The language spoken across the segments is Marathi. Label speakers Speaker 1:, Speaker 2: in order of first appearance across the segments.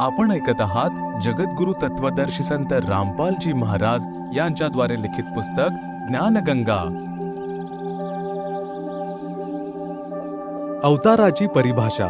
Speaker 1: आपण ऐकत आहात जगद्गुरु तत्वदर्शी संत रामपालजी महाराज यांच्याद्वारे लिखित पुस्तक ज्ञानगंगा.
Speaker 2: अवताराची परिभाषा.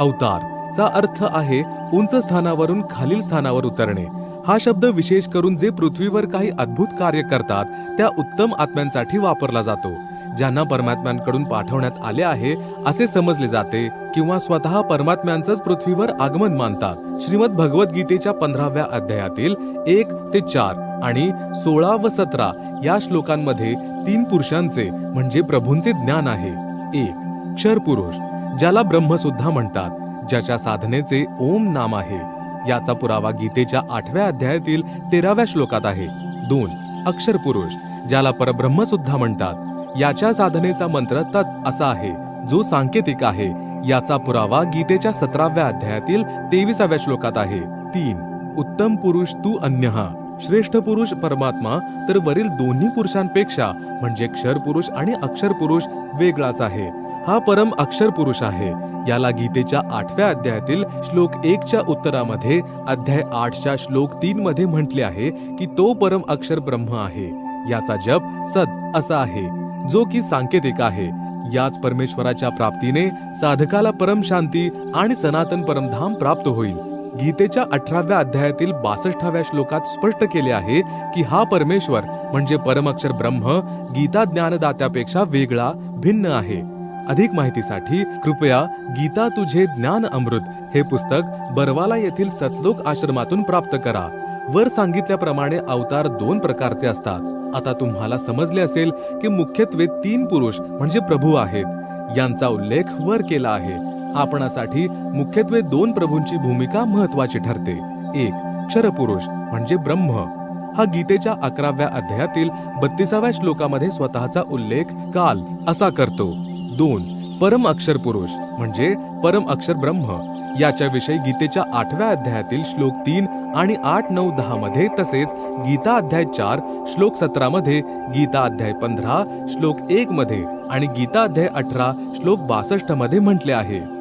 Speaker 2: अवतार चा अर्थ आहे उंच स्थानावरून खालील स्थानावर उतरणे. हा शब्द विशेष करून जे पृथ्वीवर काही अद्भुत कार्य करतात त्या उत्तम आत्म्यांसाठी वापरला जातो. ज्यांना परमात्म्यांकडून पाठवण्यात आले आहे असे समजले जाते किंवा स्वतः परमात्म्यांचंच पृथ्वीवर आगमन मानतात. श्रीमद भगवद्गीतेच्या पंधराव्या अध्यायातील एक ते चार आणि सोळा व सतरा या श्लोकांमध्ये तीन पुरुषांचे म्हणजे प्रभूंचे ज्ञान आहे. एक क्षर पुरुष ज्याला ब्रह्म सुद्धा म्हणतात ज्याच्या साधनेचे ओम नाम आहे. याचा पुरावा गीतेच्या आठव्या अध्यायातील तेराव्या श्लोकात आहे. दोन अक्षर पुरुष ज्याला परब्रह्म सुद्धा म्हणतात याच्या साधनेचा मंत्र तत् असा आहे जो सांकेतिक आहे. याचा पुरावा गीतेच्या सतराव्या अध्यायातील तेविसाव्या श्लोकात आहे. तीन उत्तम पुरुष तू अन्यहा श्रेष्ठ पुरुष परमात्मा तर वरील दोन्ही पुरुषांपेक्षा म्हणजे क्षर पुरुष आणि अक्षर पुरुष वेगळाच आहे. हा परम अक्षर पुरुष आहे. याला गीतेच्या आठव्या अध्यायातील श्लोक एकच्या उत्तरामध्ये अध्याय आठच्या श्लोक तीन मध्ये म्हटले आहे की तो परम अक्षर ब्रह्म आहे. याचा जप सद असा आहे. जो की सांकेतिक आहे. याच परमेश्वराच्या प्राप्तीने साधकाला परम शांती आणि सनातन परमधाम प्राप्त होईल. गीतेच्या अठराव्या अध्यायातील बासष्टाव्या श्लोकात स्पष्ट केले आहे की हा परमेश्वर म्हणजे परमक्षर ब्रह्म गीता ज्ञानदात्यापेक्षा वेगळा भिन्न आहे. अधिक माहितीसाठी कृपया गीता तुझे ज्ञान अमृत हे पुस्तक बरवाला येथील सतलोक आश्रमातून प्राप्त करा. वर सांगितल्याप्रमाणे अवतार दोन प्रकारचे असतात. आता तुम्हाला समजले असेल की मुख्यत्वे तीन पुरुष म्हणजे प्रभू आहेत. यांचा उल्लेख वर केला आहे. आपणासाठी मुख्यत्वे दोन प्रभूंची भूमिका महत्वाची ठरते. एक क्षरपुरुष म्हणजे ब्रह्म. हा गीतेच्या अकराव्या अध्यायातील बत्तीसाव्या श्लोकामध्ये स्वतःचा उल्लेख काल असा करतो. दोन परम अक्षर पुरुष म्हणजे परम अक्षर ब्रह्म याच्याविषयी गीतेच्या आठव्या अध्यायातील श्लोक तीन आणि आठ नऊ दहा मध्ये तसेच गीता अध्याय चार श्लोक सतरा मध्ये गीता अध्याय पंधरा श्लोक एक मध्ये आणि गीता अध्याय अठरा श्लोक बासष्टमध्ये म्हटले आहे.